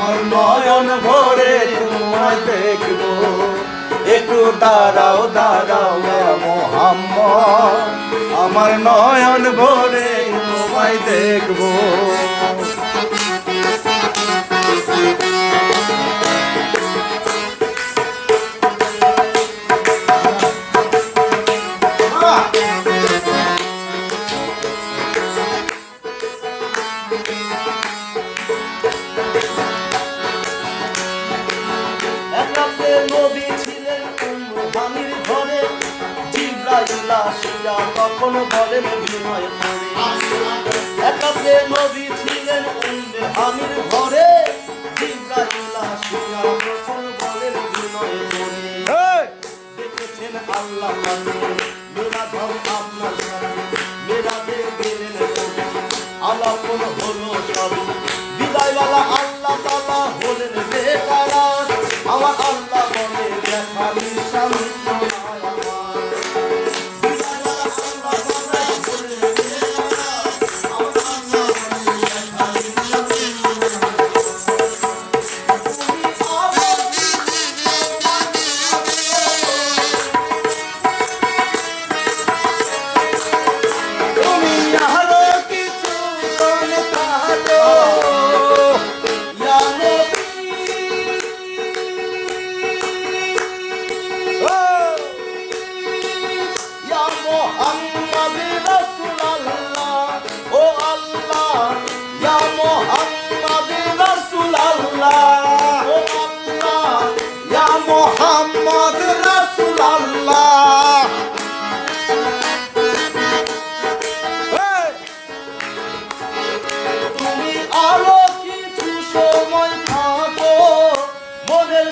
আমার নয়ন ভরে তোমায় দেখব। একটু দাঁড়াও দাঁড়াও মোহাম্মদ। আমার নয়ন ভরে তোমায় দেখব। নবী ছিলেন হানির ঘরে। জিব্রাইল আসিয়া তখন বলেন বিনয় করে একাতে নবী ছিলেন হানির ঘরে। জিব্রাইল আসিয়া তখন বলেন বিনয় করে দেখেছেন আল্লাহ মেরা ধর আপনার মেরা গেলেন আলাপন হলো সবই। বিদায়বেলা আল্লাহ তালা হলেন বেকারা। আমার আল্লাহ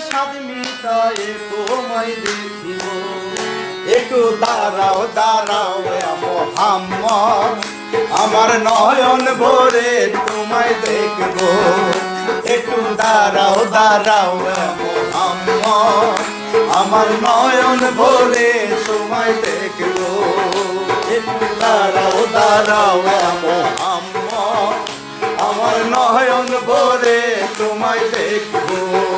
স্বাদ মিটায়ে তোমায় দেখিব। দাঁড়াও দাঁড়াও মোহাম্মদ। আমার নয়ন ভরে তোমায় দেখব। একটু দাঁড়াও দাঁড়াও মোহাম্মদ। আমার নয়ন ভরে তোমায় দেখব। একটু দাঁড়াও দাঁড়াও মোহাম্মদ। আমার নয়ন ভরে তোমায় দেখব।